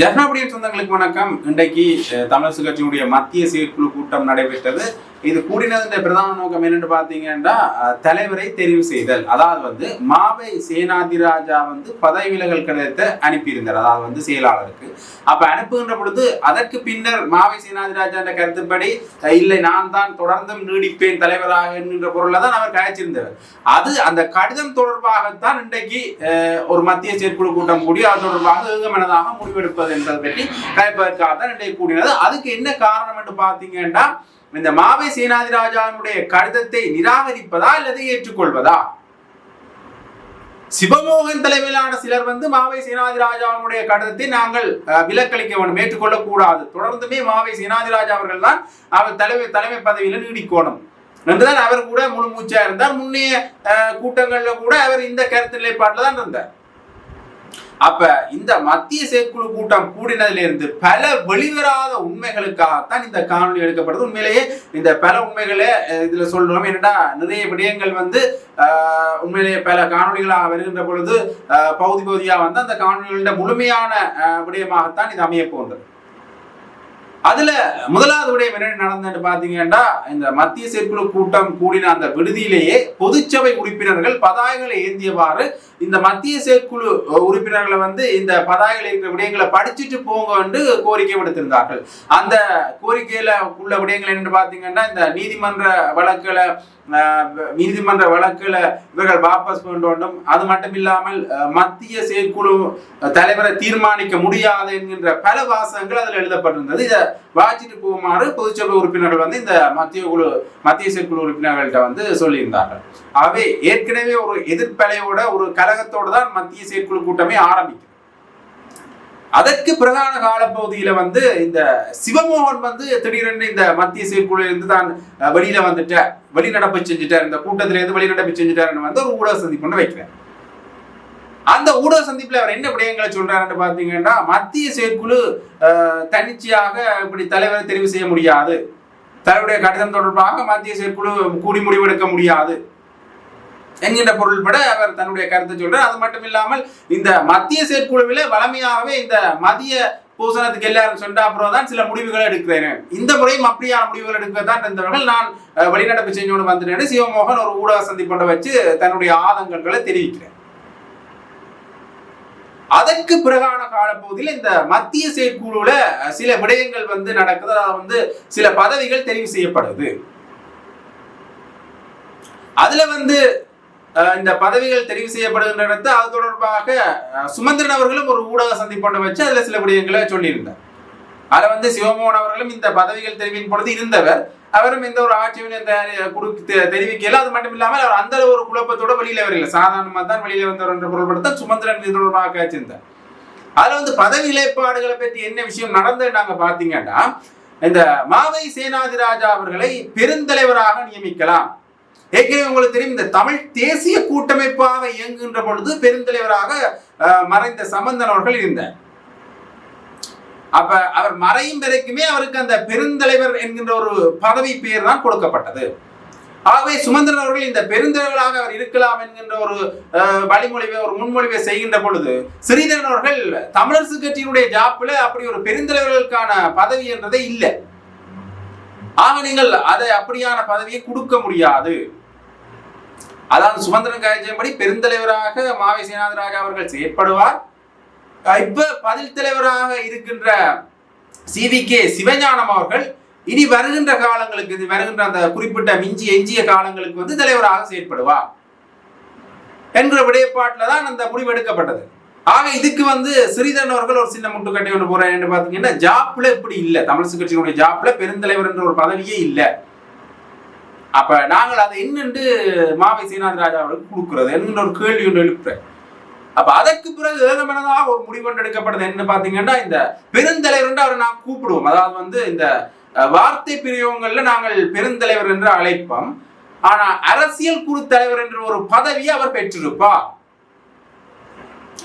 ஜெர்னாபடியின் சொந்தங்களுக்கு வணக்கம். இன்றைக்கு அஹ், தமிழரசு கட்சியினுடைய மத்திய செயற்குழு கூட்டம் நடைபெற்றது. இது கூடினதுன்ற பிரதான நோக்கம் என்னன்னு பார்த்தீங்கன்னா தலைவரை தெரிவு செய்தல். அதாவது வந்து மாவை சேனாதிராஜா வந்து பதவி விலகல் கடிதத்தை அனுப்பியிருந்தார். அதாவது வந்து செயலாளருக்கு. அப்ப அனுப்புகின்ற பொழுது அதற்கு பின்னர் மாவை சேனாதிராஜா என்ற கருத்துப்படி இல்லை நான் தான் தொடர்ந்தும் நீடிப்பேன் தலைவராக என்கின்ற பொருளில் தான் அவர் கழிச்சிருந்தவர் அது அந்த கடிதம் தொடர்பாகத்தான் இன்றைக்கு அஹ், ஒரு மத்திய செயற்குழு கூட்டம் கூடி அது தொடர்பாக ஏகமனதாக முடிவெடுப்பது என்பதை பற்றி கலைப்பதற்காக தான் இன்றைக்கு கூடினது. அதுக்கு என்ன காரணம் என்று பார்த்தீங்கன்னா இந்த மாவை சேனாதிராஜாவினுடைய கடிதத்தை நிராகரிப்பதா அல்லது ஏற்றுக்கொள்வதா? சிவமோகன் தலைமையிலான சிலர் வந்து மாவை சேனாதிராஜாவினுடைய கடிதத்தை நாங்கள் அஹ், விலக்களிக்க வேண்டும் ஏற்றுக்கொள்ளக் கூடாது தொடர்ந்துமே மாவை சேனாதிராஜா அவர்கள் தான் அவர் தலைமை தலைமை பதவியில நீடிக்கணும். என்றுதான் அவர் கூட முழு மூச்சா இருந்தார். முன்னைய கூட்டங்கள்ல கூட அவர் இந்த கருத்து நிலைப்பாட்டில் தான் இருந்தார். அப்ப இந்த மத்திய செயற்குழு கூட்டம் கூடினதுல இருந்து பல வெளிவராத உண்மைகளுக்காகத்தான் இந்த காணொலி எடுக்கப்படுது. உண்மையிலேயே இந்த பல உண்மைகளை இதுல சொல்றோம். என்னடா நிறைய விடயங்கள் வந்து உண்மையிலேயே பல காணொலிகளாக வருகின்ற பொழுது பகுதி பகுதியாக வந்து அந்த காணொலிகளின் முழுமையான விடயமாகத்தான் இது அமைய போன்றது அதுல முதலாவது விடயம் என்ன நடந்தது பாத்தீங்கன்னா இந்த மத்திய செயற்குழு கூட்டம் கூடின அந்த விடுதியிலேயே பொதுச்சபை உறுப்பினர்கள் பதாகைகளை ஏந்தியவாறு இந்த மத்திய செயற்குழு உறுப்பினர்களை வந்து இந்த பதாகையில் இருக்கிற விடயங்களை படிச்சுட்டு போங்க என்று கோரிக்கை விடுத்திருந்தார்கள். அந்த கோரிக்கையில உள்ள விடயங்கள் என்னன்னு பாத்தீங்கன்னா இந்த நீதிமன்ற வழக்குகளை நீதிமன்ற வழக்குல இவர்கள் வாபஸ் வேண்டும். அது மட்டும் இல்லாமல் மத்திய செயற்குழு தலைவரை தீர்மானிக்க முடியாது என்கின்ற பல வாசகங்கள் அதில் எழுதப்பட்டிருந்தது. இதை வாசிட்டு போகுமாறு பொதுச்சபை உறுப்பினர்கள் வந்து இந்த மத்திய குழு மத்திய செயற்குழு உறுப்பினர்கள்ட்ட வந்து சொல்லியிருந்தார்கள். ஆகவே ஏற்கனவே ஒரு எதிர்ப்பலையோட ஒரு கழகத்தோடு தான் மத்திய செயற்குழு கூட்டமே ஆரம்பிக்கும். அதற்கு பிரதான காலப்பகுதியில வந்து இந்த சிவமோகன் வந்து திடீரென்று இந்த மத்திய செயற்குழு இருந்து தான் வெளியில வந்துட்டார் வெளிநடப்பு செஞ்சுட்டார். இந்த கூட்டத்தில இருந்து வெளிநடப்பு செஞ்சுட்டாருன்னு வந்து ஒரு ஊடக சந்திப்பு ஒன்று வைக்கிறார். அந்த ஊடக சந்திப்புல அவர் என்ன விடயங்களை சொல்றாருன்னு பாத்தீங்கன்னா மத்திய செயற்குழு தன்னிச்சையாக இப்படி தலைவரை தெரிவு செய்ய முடியாது. தலைவருடைய கடிதம் தொடர்பாக மத்திய செயற்குழு கூடி முடிவெடுக்க முடியாது. என்கின்ற பொருள்பட அவர் தன்னுடைய கருத்தை சொல்றார். அது மட்டும் இல்லாமல் இந்த மத்திய செயற்குழுவில வளமையாகவே இந்த மதிய பூசணத்துக்கு எல்லாரும் சொன்ன அப்புறம் தான் சில முடிவுகளை எடுக்கிறேன். இந்த முறையும் அப்படியான முடிவுகள் எடுக்க தான் இருந்தவர்கள் நான் வெளிநடப்பு செஞ்சோடு வந்துட்டேன் சிவமோகன் ஒரு ஊடக சந்திப்பொண்ட வச்சு தன்னுடைய ஆதங்கங்களை தெரிவிக்கிறேன் அதற்கு பிறகான காலப்பகுதியில் இந்த மத்திய செயற்குழுல சில விடயங்கள் வந்து நடக்குது. அதாவது வந்து சில பதவிகள் தெரிவு செய்யப்படுது. அதுல வந்து இந்த பதவிகள் தெரிவு செய்யப்படுகின்ற இடத்து அது தொடர்பாக சுமந்திரன் அவர்களும் ஒரு ஊடக சந்திப்பொன்றை வச்சு அதில் சில விடயங்களை சொல்லியிருந்தார். அதில் வந்து சிவமோகன் அவர்களும் இந்த பதவிகள் தெரிவின் பொழுது இருந்தவர். அவரும் எந்த ஒரு ஆட்சியும் தெரிவிக்கல. அது மட்டும் இல்லாமல் அவர் அந்த ஒரு குழப்பத்தோட வெளியில வரல. சாதாரணமாக தான் வெளியில வந்தவர் என்ற பொருள்படுத்த சுமந்திரன் இது தொடர்பாக வச்சிருந்தார் அதில் வந்து பதவி நிலைப்பாடுகளை பற்றி என்ன விஷயம் நடந்து நாங்கள் பார்த்தீங்கன்னா இந்த மாவை சேனாதிராஜா அவர்களை பெருந்தலைவராக நியமிக்கலாம். ஏற்கனவே உங்களுக்கு தெரியும் இந்த தமிழ் தேசிய கூட்டமைப்பாக இயங்குகின்ற பொழுது பெருந்தலைவராக மறைந்த சம்பந்தன் அவர்கள் இருந்தார். அப்ப அவர் மறையும் வரைக்குமே அவருக்கு அந்த பெருந்தலைவர் என்கின்ற ஒரு பதவி பெயர் தான் கொடுக்கப்பட்டது. ஆகவே சுமந்திரன் அவர்கள் இந்த பெருந்தலைவராக அவர் இருக்கலாம் என்கின்ற ஒரு வழிமொழிவை ஒரு முன்மொழிவை செய்கின்ற பொழுது ஸ்ரீதரன் அவர்கள் தமிழரசு கட்சியினுடைய ஜாப்புல அப்படி ஒரு பெருந்தலைவர்களுக்கான பதவி என்றதே இல்லை. ஆக நீங்கள் அதை அப்படியான பதவியை கொடுக்க முடியாது. அதாவது சுமந்திரன் காய்ச்சியபடி பெருந்தலைவராக மாவை சேனாதிராஜா அவர்கள் செயற்படுவார். இப்ப பதில் தலைவராக இருக்கின்ற சிவி கே சிவஞானம் அவர்கள் இனி வருகின்ற காலங்களுக்கு இது வருகின்ற அந்த குறிப்பிட்ட மிஞ்சி எஞ்சிய காலங்களுக்கு வந்து தலைவராக செயற்படுவார். என்ற விடையப்பாட்டில் தான் அந்த முடிவு எடுக்கப்பட்டது. ஆக இதுக்கு வந்து ஸ்ரீதரன் அவர்கள் ஒரு சின்ன முட்டுக்கட்டை கொண்டு போறாரு. என்று பார்த்தீங்கன்னா ஜாப்ல இப்படி இல்லை. தமிழ் கட்சியினுடைய ஜாப்ல பெருந்தலைவர் என்ற ஒரு பதவியே இல்லை. அப்ப நாங்கள் அதை என்னென்று மாவை சீனாத் ராஜா அவர்களுக்கு கொடுக்கிறது என்கின்ற ஒரு கேள்வி ஒன்று எழுப்புறேன். அப்ப அதற்கு பிறகு ஏகமனதாக ஒரு முடிவென்று எடுக்கப்படுது. என்ன பாத்தீங்கன்னா இந்த பெருந்தலைவர் அவரை நான் கூப்பிடுவோம். அதாவது வந்து இந்த வார்த்தை பிரியவங்கள்ல நாங்கள் பெருந்தலைவர் என்று அழைப்போம். ஆனா அரசியல் குழு தலைவர் என்ற ஒரு பதவியை அவர் பெற்றிருப்பார்.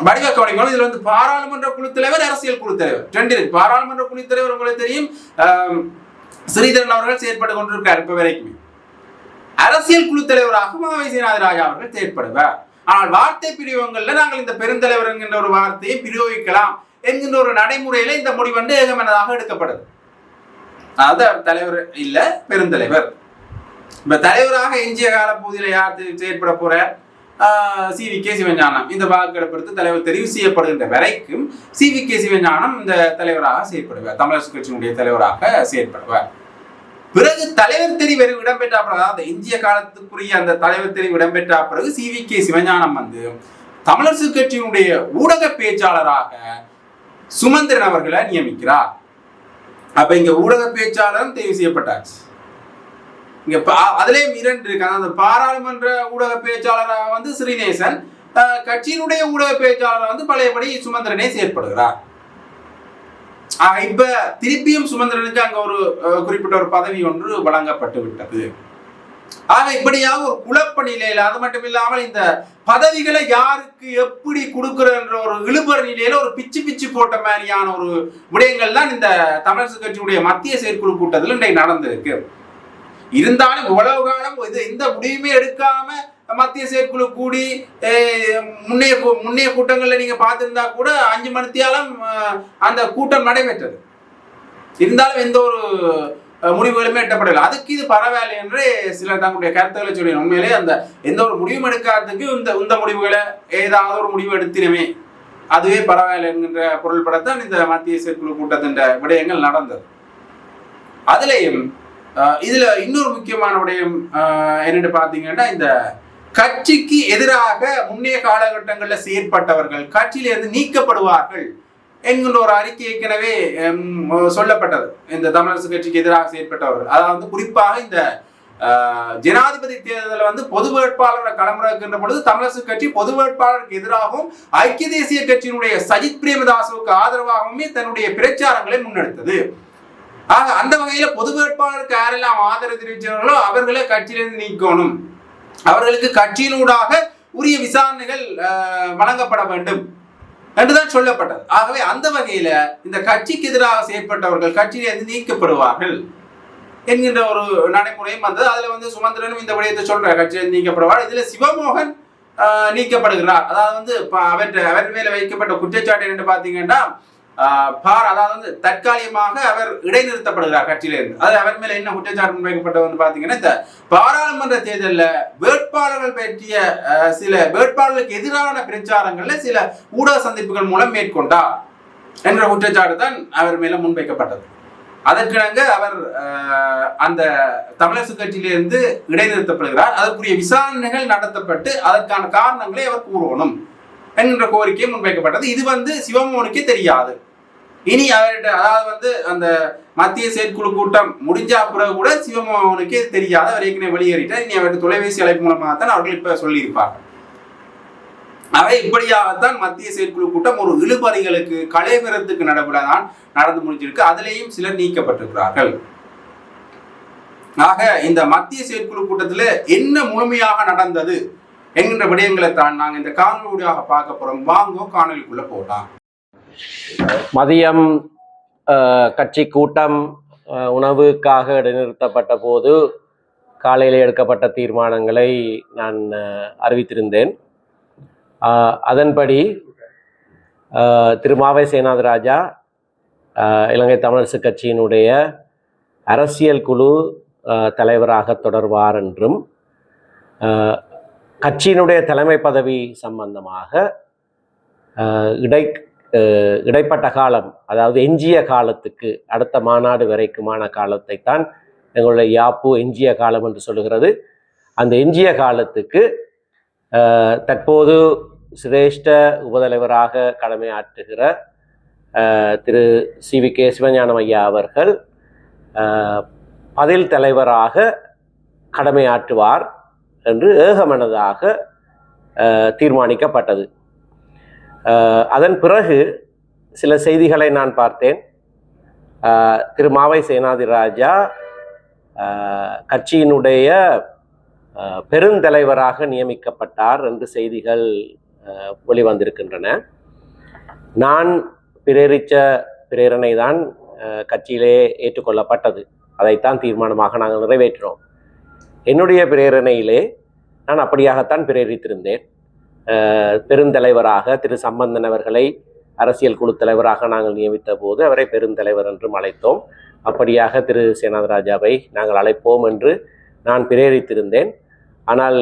வடிவ கவனிக்கணும் இதுல வந்து பாராளுமன்ற குழு தலைவர் அரசியல் குழு தலைவர். ரெண்டு இருக்கு பாராளுமன்ற குழு தலைவர் உங்களுக்கு தெரியும் ஸ்ரீதரன் அவர்கள் செயற்பட்டு கொண்டிருக்கார் இப்ப வரைக்குமே. அரசியல் குழு தலைவராக மாவை சீனாதிராஜா அவர்கள் செயற்படுவார். ஆனால் வார்த்தை பிரிவங்கள்ல நாங்கள் இந்த பெருந்தலைவர் என்கின்ற ஒரு வார்த்தையை பிரயோகிக்கலாம் என்கின்ற ஒரு நடைமுறையில இந்த முடிவு வந்து ஏகமனதாக எடுக்கப்படுது அதாவது அவர் தலைவர் இல்ல பெருந்தலைவர். இப்ப தலைவராக எஞ்சிய கால பகுதியில் யார் செயற்பட போற? சி. வி. கே. சிவஞானம். இந்த வாக்கெடுப்படுத்து தலைவர் தெரிவு செய்யப்படுகின்ற வரைக்கும் சி. வி. கே. சிவஞானம் இந்த தலைவராக செயற்படுவார். தமிழரசு கட்சியினுடைய தலைவராக செயற்படுவார். பிறகு தலைவர் தெரிவு இடம்பெற்ற பிறகு அந்த இந்திய காலத்துக்குரிய அந்த தலைவர் தெரிவு இடம்பெற்ற பிறகு சி வி கே சிவஞானம் வந்து தமிழரசு கட்சியினுடைய ஊடக பேச்சாளராக சுமந்திரன் அவர்களை நியமிக்கிறார். அப்ப இங்க ஊடக பேச்சாளரும் தெரிவு செய்யப்பட்டாச்சு. இங்க பா- அதுலயும் இரண்டு இருக்கு. அந்த பாராளுமன்ற ஊடக பேச்சாளராக வந்து ஸ்ரீநேசன் கட்சியினுடைய ஊடக பேச்சாளராக வந்து பழையபடி சுமந்திரனே செயற்படுகிறார். இப்ப திருப்பியும் சுமந்திரனுக்கு அங்க ஒரு குறிப்பிட்ட ஒரு பதவி ஒன்று வழங்கப்பட்டு விட்டது. ஆக இப்படியாக ஒரு குழப்ப நிலையில அது மட்டும் இல்லாமல் இந்த பதவிகளை யாருக்கு எப்படி கொடுக்குறன்ற ஒரு இழுபற நிலையில ஒரு பிச்சு பிச்சு போட்ட மாதிரியான ஒரு விடயங்கள் தான் இந்த தமிழரசு கட்சியுடைய மத்திய செயற்குழு கூட்டத்தில் இன்றைக்கு நடந்திருக்கு. இருந்தாலும் இவ்வளவு காலம் இது எந்த முடிவுமே எடுக்காம மத்திய செயற்குழு கூடி முன்னைய கூ- முன்னைய கூட்டங்களில் நீங்கள் பார்த்துருந்தா கூட அஞ்சு மணித்தியாலம் அந்த கூட்டம் நடைபெற்றது. இருந்தாலும் எந்த ஒரு முடிவுகளுமே எட்டப்படவில்லை. அதுக்கு இது பரவாயில்லை என்று சிலர் தங்களுடைய கருத்துக்களை சொல்லி உண்மையிலே அந்த எந்த ஒரு முடிவும் எடுக்காததுக்கு இந்த இந்த முடிவுகளை ஏதாவது ஒரு முடிவு எடுத்தினுமே. அதுவே பரவாயில்லை என்கின்ற பொருள்படத்தான் இந்த மத்திய செயற்குழு கூட்டத்தின் விடயங்கள் நடந்தது. அதுலேயும் இதில் இதுல இன்னொரு முக்கியமான விடயம் என்னென்னு பார்த்தீங்கன்னா இந்த கட்சிக்கு எதிராக முன்னைய காலகட்டங்களில் செயற்பட்டவர்கள் கட்சியிலிருந்து நீக்கப்படுவார்கள் என்கின்ற ஒரு அறிக்கை ஏற்கனவே சொல்லப்பட்டது. இந்த தமிழரசு கட்சிக்கு எதிராக செயற்பட்டவர்கள். அதாவது குறிப்பாக இந்த ஜனாதிபதி தேர்தலில் வந்து பொது வேட்பாளரை களமிறக்கின்ற பொழுது தமிழரசு கட்சி பொது வேட்பாளருக்கு எதிராகவும் ஐக்கிய தேசிய கட்சியினுடைய சஜித் பிரேமதாசுவுக்கு ஆதரவாகவுமே தன்னுடைய பிரச்சாரங்களை முன்னெடுத்தது. ஆக அந்த வகையில பொது வேட்பாளருக்கு யாரெல்லாம் ஆதரவு தெரிவித்தார்களோ அவர்களை கட்சியிலிருந்து நீக்கணும். அவர்களுக்கு கட்சியினூடாக உரிய விசாரணைகள் அஹ், வழங்கப்பட வேண்டும் என்றுதான் சொல்லப்பட்டது. ஆகவே அந்த வகையில இந்த கட்சிக்கு எதிராக செயற்பட்டவர்கள் கட்சியிலிருந்து நீக்கப்படுவார்கள் என்கின்ற ஒரு நடைமுறையும் வந்தது. அதுல வந்து சுமந்திரனும் இந்த விடயத்தை சொல்ற கட்சியிலிருந்து நீக்கப்படுவார். இதுல சிவமோகன் நீக்கப்படுகிறார். அதாவது வந்து அவற்றை அவர் மேல வைக்கப்பட்ட குற்றச்சாட்டு என்று பாத்தீங்கன்னா பார் அதாவது வந்து தற்காலிகமாக அவர் இடைநிறுத்தப்படுகிறார் கட்சியிலிருந்து. அது அவர் மேல என்ன குற்றச்சாட்டு முன்வைக்கப்பட்டது வந்து பாத்தீங்கன்னா இந்த பாராளுமன்ற தேர்தலில் வேட்பாளர்கள் பற்றிய சில வேட்பாளர்களுக்கு எதிரான பிரச்சாரங்கள்ல சில ஊடக சந்திப்புகள் மூலம் மேற்கொண்டார் என்ற குற்றச்சாட்டு தான் அவர் மேல முன்வைக்கப்பட்டது. அதற்கிணங்க அவர் அந்த தமிழரசு கட்சியிலிருந்து இடைநிறுத்தப்படுகிறார். அதற்குரிய விசாரணைகள் நடத்தப்பட்டு அதற்கான காரணங்களை அவர் கூறணும் என்கின்ற கோரிக்கை முன்வைக்கப்பட்டது. இது வந்து சிவமோகனுக்கே தெரியாது. இனி அவர்கிட்ட அதாவது வந்து அந்த மத்திய செயற்குழு கூட்டம் முடிஞ்சா பிறகு கூட சிவமோகனுக்கே தெரியாத. அவர் ஏற்கனவே வெளியேறிட்டார். இனி அவர்கிட்ட தொலைபேசி அழைப்பு மூலமாக தான் அவர்கள் இப்ப சொல்லியிருப்பார்கள் அவை இப்படியாகத்தான் மத்திய செயற்குழு கூட்டம் ஒரு இழுபறிகளுக்கு கலைவிரத்துக்கு நடப்பதான் நடந்து முடிஞ்சிருக்கு. அதுலேயும் சிலர் நீக்கப்பட்டிருக்கிறார்கள். ஆக இந்த மத்திய செயற்குழு கூட்டத்தில் என்ன முழுமையாக நடந்தது? என்கின்ற விடயங்களை தான் நாங்கள் இந்த காணொலியாக பார்க்க போறோம். வாங்கோ காணொலிக்குள்ள போகலாம். மதியம் கட்சி கூட்டம் உணவுக்காக இடைநிறுத்தப்பட்ட போது காலையில் எடுக்கப்பட்ட தீர்மானங்களை நான் அறிவித்திருந்தேன். அதன்படி அஹ், திரு. மாவை ராஜா இலங்கை தமிழரசு கட்சியினுடைய அரசியல் குழு தலைவராக தொடர்வார் என்றும் கட்சியினுடைய தலைமை பதவி சம்பந்தமாக இடை இடைப்பட்ட காலம் அதாவது எஞ்சிய காலத்துக்கு அடுத்த மாநாடு வரைக்குமான காலத்தை தான் எங்களுடைய யாப்பு எஞ்சிய காலம் என்று சொல்லுகிறது. அந்த எஞ்சிய காலத்துக்கு தற்போது சிரேஷ்ட உபதலைவராக கடமையாற்றுகிற திரு சி வி கே சிவஞானம் ஐயா அவர்கள் பதில் தலைவராக கடமையாற்றுவார் என்று ஏகமனதாக தீர்மானிக்கப்பட்டது. அதன் பிறகு சில செய்திகளை நான் பார்த்தேன். திரு மாவை சேனாதி ராஜா கட்சியினுடைய பெருந்தலைவராக நியமிக்கப்பட்டார் என்று செய்திகள் ஒளி வெளிவந்திருக்கின்றன. நான் பிரேரித்த பிரேரணை தான் கட்சியிலே ஏற்றுக்கொள்ளப்பட்டது. அதைத்தான் தீர்மானமாக நாங்கள் நிறைவேற்றினோம் என்னுடைய பிரேரணையிலே நான் அப்படியாகத்தான் பிரேரித்திருந்தேன். பெருந்தலைவராக திரு சம்பந்தன் அவர்களை அரசியல் குழு தலைவராக நாங்கள் நியமித்த போது அவரை பெருந்தலைவர் என்றும் அழைத்தோம். அப்படியாக திரு சேனாதராஜாவை நாங்கள் அழைப்போம் என்று நான் பிரேரித்திருந்தேன். ஆனால்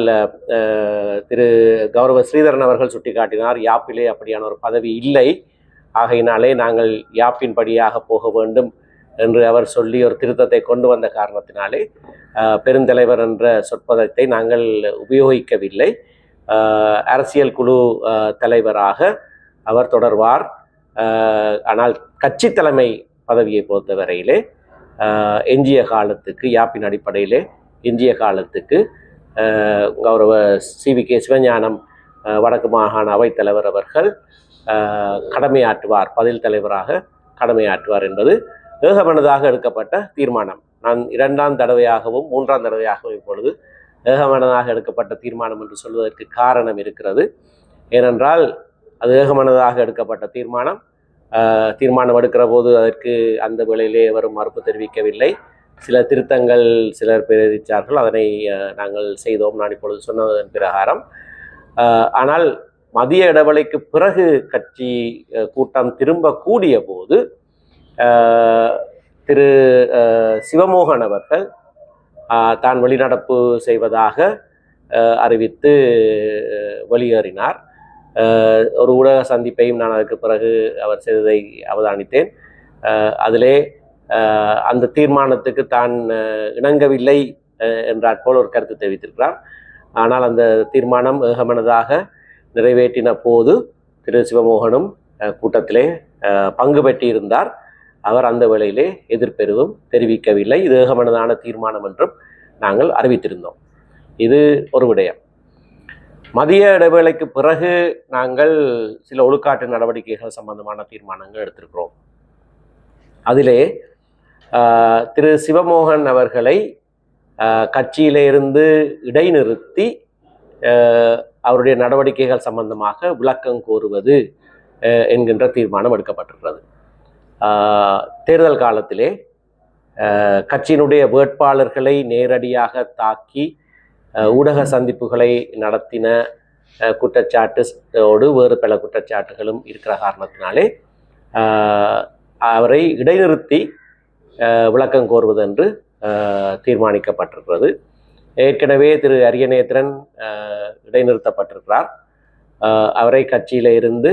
திரு கௌரவ ஸ்ரீதரன் அவர்கள் சுட்டிக்காட்டினார் யாப்பிலே அப்படியான ஒரு பதவி இல்லை. ஆகையினாலே நாங்கள் யாப்பின் படியாக போக வேண்டும் என்று அவர் சொல்லி ஒரு திருத்தத்தை கொண்டு வந்த காரணத்தினாலே பெருந்தலைவர் என்ற சொற்பதத்தை நாங்கள் உபயோகிக்கவில்லை. அரசியல் குழு தலைவராக அவர் தொடர்வார். ஆனால் கட்சி தலைமை பதவியை பொறுத்தவரையிலே எஞ்சிய காலத்துக்கு யாப்பின் அடிப்படையிலே எஞ்சிய காலத்துக்கு கௌரவ சி. வி. கே. சிவஞானம் வடக்கு மாகாண அவைத்தலைவர் அவர்கள் கடமையாற்றுவார். பதில் தலைவராக கடமையாற்றுவார் என்பது ஏகமனதாக எடுக்கப்பட்ட தீர்மானம். நான் இரண்டாம் தடவையாகவும் மூன்றாம் தடவையாகவும் இப்பொழுது ஏகமனதாக எடுக்கப்பட்ட தீர்மானம் என்று சொல்வதற்கு காரணம் இருக்கிறது. ஏனென்றால் அது ஏகமனதாக எடுக்கப்பட்ட தீர்மானம். தீர்மானம் எடுக்கிற போது அதற்கு அந்த வேளையிலே எவரும் மறுப்பு தெரிவிக்கவில்லை. சில திருத்தங்கள் சிலர் பிரேரித்தார்கள் அதனை நாங்கள் செய்தோம். நான் இப்பொழுது சொன்னதன் பிரகாரம். ஆனால் மதிய இடைவெளிக்கு பிறகு கட்சி கூட்டம் திரும்ப கூடிய போது திரு சிவமோகன் அவர்கள் தான் வெளிநடப்பு செய்வதாக அறிவித்து வெளியேறினார். ஒரு ஊடக சந்திப்பையும் நான் அதற்கு பிறகு அவர் செய்ததை அவதானித்தேன். அதிலே அந்த தீர்மானத்துக்கு தான் இணங்கவில்லை என்றாற் போல் ஒரு கருத்து தெரிவித்திருக்கிறார். ஆனால் அந்த தீர்மானம் ஏகமனதாக நிறைவேற்றின போது திரு. சிவமோகனும் கூட்டத்திலே பங்கு பெற்றிருந்தார். அவர் அந்த வேளையிலே எதிர்ப்பெருவும் தெரிவிக்கவில்லை. இது ஏகமனதான தீர்மானம் என்றும் நாங்கள் அறிவித்திருந்தோம். இது ஒரு விடயம். மதிய இடைவேளைக்கு பிறகு நாங்கள் சில ஒழுக்காட்டு நடவடிக்கைகள் சம்பந்தமான தீர்மானங்கள் எடுத்திருக்கிறோம். அதிலே திரு சிவமோகன் அவர்களை கட்சியிலிருந்து இருந்து இடைநிறுத்தி அவருடைய நடவடிக்கைகள் சம்பந்தமாக விளக்கம் கோருவது என்கின்ற தீர்மானம் எடுக்கப்பட்டிருக்கிறது. தேர்தல் காலத்திலே கட்சியினுடைய வேட்பாளர்களை நேரடியாக தாக்கி ஊடக சந்திப்புகளை நடத்தின ஆஹ், குற்றச்சாட்டோடு வேறு பல குற்றச்சாட்டுகளும் இருக்கிற காரணத்தினாலே அவரை இடைநிறுத்தி விளக்கம் கோருவது என்று தீர்மானிக்கப்பட்டிருக்கிறது. ஏற்கனவே திரு அரியநேத்திரன் இடைநிறுத்தப்பட்டிருக்கிறார். அவரை கட்சியில இருந்து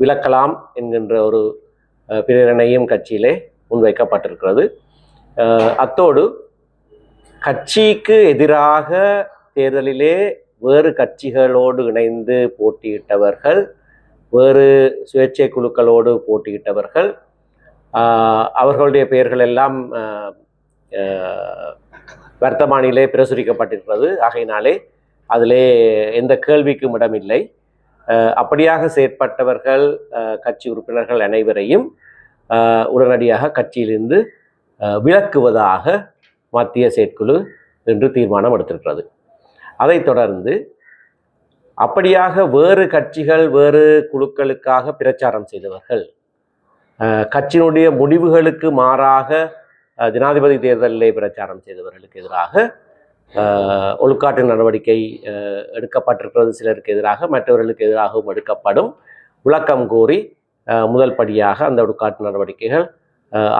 விலக்கலாம் என்கின்ற ஒரு பிரேரணையும் கட்சியிலே முன்வைக்கப்பட்டிருக்கிறது. அத்தோடு கட்சிக்கு எதிராக தேர்தலிலே வேறு கட்சிகளோடு இணைந்து போட்டியிட்டவர்கள் வேறு சுயேட்சை குழுக்களோடு போட்டியிட்டவர்கள் அவர்களுடைய பெயர்கள் எல்லாம் வர்த்தமானிலே பிரசுரிக்கப்பட்டிருக்கிறது. ஆகையினாலே அதிலே எந்த கேள்விக்கும் இடமில்லை. அப்படியாக செயற்பட்டவர்கள் கட்சி உறுப்பினர்கள் அனைவரையும் உடனடியாக கட்சியிலிருந்து விளக்குவதாக விலக்குவதாக மத்திய செயற்குழு என்று தீர்மானம் எடுத்திருக்கிறது. அதைத் தொடர்ந்து அப்படியாக வேறு கட்சிகள் வேறு குழுக்களுக்காக பிரச்சாரம் செய்தவர்கள் கட்சியினுடைய முடிவுகளுக்கு மாறாக ஜனாதிபதி தேர்தலிலே பிரச்சாரம் செய்தவர்களுக்கு எதிராக ஒழுக்காட்டு நடவடிக்கை எடுக்கப்பட்டிருக்கிறது சிலருக்கு எதிராக மற்றவர்களுக்கு எதிராகவும் எடுக்கப்படும் விளக்கம் கோரி முதல் படியாக அந்த ஒழுக்காட்டு நடவடிக்கைகள்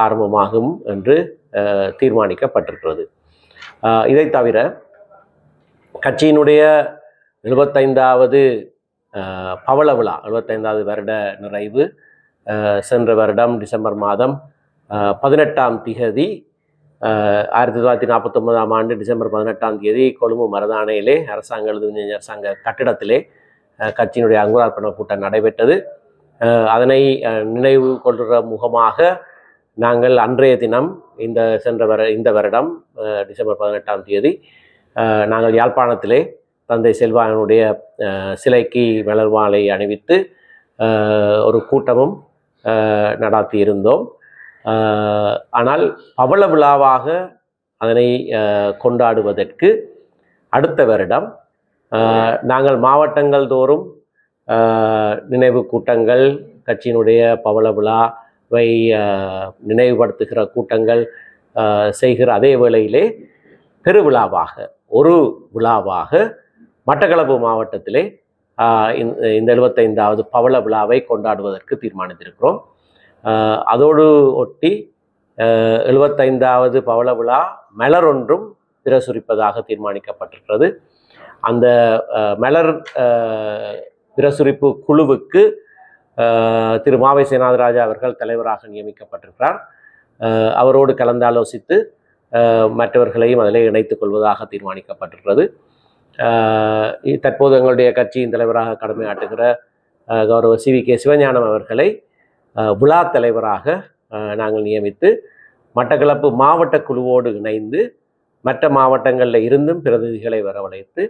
ஆரம்பமாகும் என்று தீர்மானிக்கப்பட்டிருக்கிறது. இதை தவிர கட்சியினுடைய எழுபத்தைந்தாவது பவள விழா எழுபத்தைந்தாவது வருட நிறைவு சென்ற வருடம் டிசம்பர் மாதம் பதினெட்டாம் திகதி ஆயிரத்தி தொள்ளாயிரத்தி நாற்பத்தொன்பதாம் ஆண்டு டிசம்பர் பதினெட்டாம் தேதி கொழும்பு மரதானையிலே அரசாங்க எழுதுவிஞர் அரசாங்க கட்டிடத்திலே கட்சியினுடைய அங்குரார்ப்பண கூட்டம் நடைபெற்றது. அதனை நினைவு கொள்கிற முகமாக நாங்கள் அன்றைய தினம் இந்த சென்ற வர இந்த வருடம் டிசம்பர் பதினெட்டாம் தேதி நாங்கள் யாழ்ப்பாணத்திலே தந்தை செல்வாயனுடைய சிலைக்கு மலர்மாலை அணிவித்து ஒரு கூட்டமும் நடாத்தி இருந்தோம் ஆனால் பவள விழாவாக அதனை கொண்டாடுவதற்கு அடுத்த வருடம் நாங்கள் மாவட்டங்கள் தோறும் நினைவு கூட்டங்கள் கட்சியினுடைய பவள விழாவை நினைவுபடுத்துகிற கூட்டங்கள் செய்கிற அதே வேளையிலே பெருவிழாவாக ஒரு விழாவாக மட்டக்களப்பு மாவட்டத்திலே இந்த இந்த எழுபத்தைந்தாவது பவள விழாவை கொண்டாடுவதற்கு தீர்மானித்திருக்கிறோம். அதோடு ஒட்டி எழுபத்தைந்தாவது பவள விழா மலர் ஒன்றும் பிரசுரிப்பதாக தீர்மானிக்கப்பட்டிருக்கிறது. அந்த மலர் பிரசுரிப்பு குழுவுக்கு திரு மாவை சேனாதராஜா அவர்கள் தலைவராக நியமிக்கப்பட்டிருக்கிறார். அவரோடு கலந்தாலோசித்து மற்றவர்களையும் அதில் இணைத்துக் கொள்வதாக தீர்மானிக்கப்பட்டிருக்கிறது. தற்போது எங்களுடைய கட்சியின் தலைவராக கடமையாற்றுகிற கௌரவ சி வி கே சிவஞானம் அவர்களை விழா தலைவராக நாங்கள் நியமித்து மட்டக்களப்பு மாவட்ட குழுவோடு இணைந்து மற்ற மாவட்டங்களில் இருந்தும் பிரதிநிதிகளை வரவழைத்து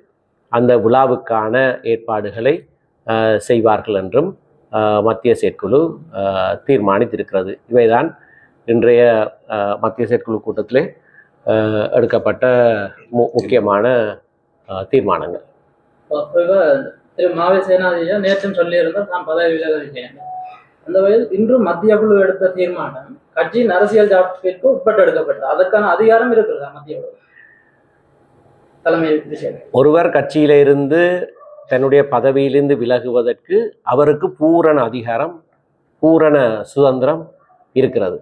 அந்த விழாவுக்கான ஏற்பாடுகளை செய்வார்கள் என்றும் மத்திய செயற்குழு தீர்மானித்திருக்கிறது. இவைதான் இன்றைய மத்திய செயற்குழு கூட்டத்திலே எடுக்கப்பட்ட மு முக்கியமான தீர்மானங்கள். இப்ப திரு நேற்றும் சொல்லியிருந்தால் நான் பதவி விலக இருக்கேன் அந்த வகையில் இன்று மத்திய குழு எடுத்த தீர்மானம் கட்சியின் அரசியல் ஜாப்பிற்கு உட்பட்டு எடுக்கப்பட்டது அதற்கான அதிகாரம் இருக்கிறதா மத்திய குழு? தலைமை ஒருவர் கட்சியில இருந்து தன்னுடைய பதவியிலிருந்து விலகுவதற்கு அவருக்கு பூரண அதிகாரம் பூரண சுதந்திரம் இருக்கிறது.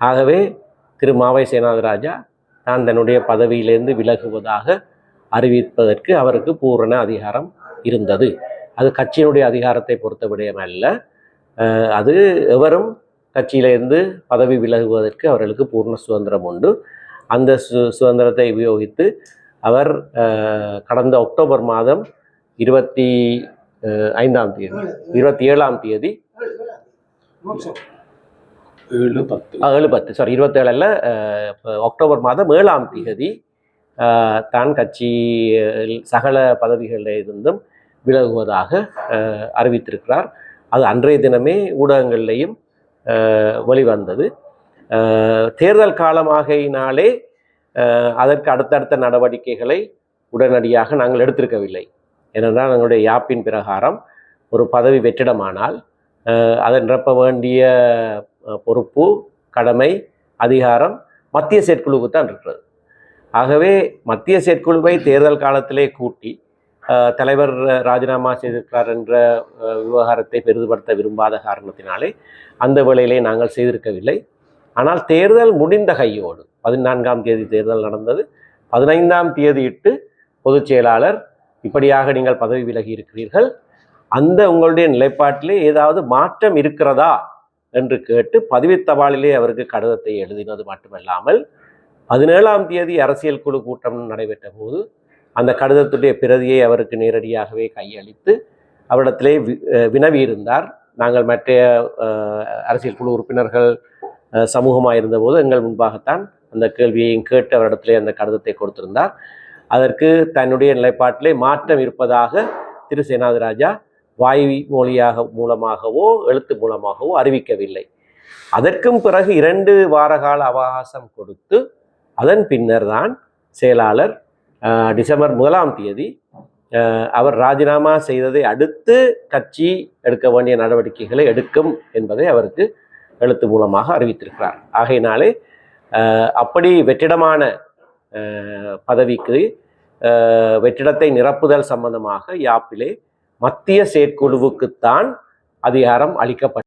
ஆகவே திரு மாவை சேனாதராஜா தான் தன்னுடைய பதவியிலிருந்து விலகுவதாக அறிவிப்பதற்கு அவருக்கு பூரண அதிகாரம் இருந்தது. அது கட்சியினுடைய அதிகாரத்தை பொறுத்த விடயம் அல்ல அது எவரும் கட்சியிலிருந்து பதவி விலகுவதற்கு அவர்களுக்கு பூர்ண சுதந்திரம் உண்டு. அந்த சு சுதந்திரத்தை உபயோகித்து அவர் கடந்த அக்டோபர் மாதம் இருபத்தி ஐந்தாம் தேதி இருபத்தி ஏழாம் தேதி ஏழு பத்து. ஏழு பத்து சாரி இருபத்தேழில் அக்டோபர் மாதம் ஏழாம் தேதி தான் கட்சி அஹ், சகல பதவிகளில் இருந்தும் விலகுவதாக அறிவித்திருக்கிறார். அது அன்றைய தினமே ஊடகங்கள்லையும் வெளிவந்தது. தேர்தல் காலமாகையினாலே அதற்கு அடுத்தடுத்த நடவடிக்கைகளை உடனடியாக நாங்கள் எடுத்திருக்கவில்லை. ஏனென்றால் எங்களுடைய யாப்பின் பிரகாரம் ஒரு பதவி வெற்றிடமானால் அதை நிரப்ப வேண்டிய பொறுப்பு கடமை அதிகாரம் மத்திய செயற்குழுவுக்கு தான் இருக்கிறது. ஆகவே மத்திய செயற்குழுவை தேர்தல் காலத்திலே கூட்டி தலைவர் ராஜினாமா செய்திருக்கிறார் என்ற விவகாரத்தை பெரிதுபடுத்த விரும்பாத காரணத்தினாலே அந்த வேளையிலே நாங்கள் செய்திருக்கவில்லை. ஆனால் தேர்தல் முடிந்த கையோடு பதினான்காம் தேதி தேர்தல் நடந்தது பதினைந்தாம் தேதியிட்டு பொதுச் செயலாளர் இப்படியாக நீங்கள் பதவி விலகி இருக்கிறீர்கள். அந்த உங்களுடைய நிலைப்பாட்டிலே ஏதாவது மாற்றம் இருக்கிறதா? என்று கேட்டு பதவி தபாலிலே அவருக்கு கடிதத்தை எழுதினது மட்டுமல்லாமல் பதினேழாம் தேதி அரசியல் குழு கூட்டம் நடைபெற்ற போது அந்த கடிதத்துடைய பிரதியை அவருக்கு நேரடியாகவே கையளித்து அவரிடத்திலே வி- வினவியிருந்தார். நாங்கள் மற்ற அரசியல் குழு உறுப்பினர்கள் சமூகமாக இருந்தபோது எங்கள் முன்பாகத்தான் அந்த கேள்வியையும் கேட்டு அவரிடத்திலே அந்த கடிதத்தை கொடுத்திருந்தார். அதற்கு தன்னுடைய நிலைப்பாட்டிலே மாற்றம் இருப்பதாக திரு. சேனாதிராஜா வாய் மொழியாக மூலமாகவோ எழுத்து மூலமாகவோ அறிவிக்கவில்லை. அதற்கும் பிறகு இரண்டு வாரகால அவகாசம் கொடுத்து அதன் பின்னர் தான் செயலாளர் டிசம்பர் முதலாம் தேதி அவர் ராஜினாமா செய்ததை அடுத்து கட்சி எடுக்க வேண்டிய நடவடிக்கைகளை எடுக்கும் என்பதை அவருக்கு எழுத்து மூலமாக அறிவித்திருக்கிறார். ஆகையினாலே அப்படி வெற்றிடமான பதவிக்கு வெற்றிடத்தை நிரப்புதல் சம்பந்தமாக யாப்பிலே மத்திய செயற்குழுவுக்குத்தான் அதிகாரம் அளிக்கப்பட்டது.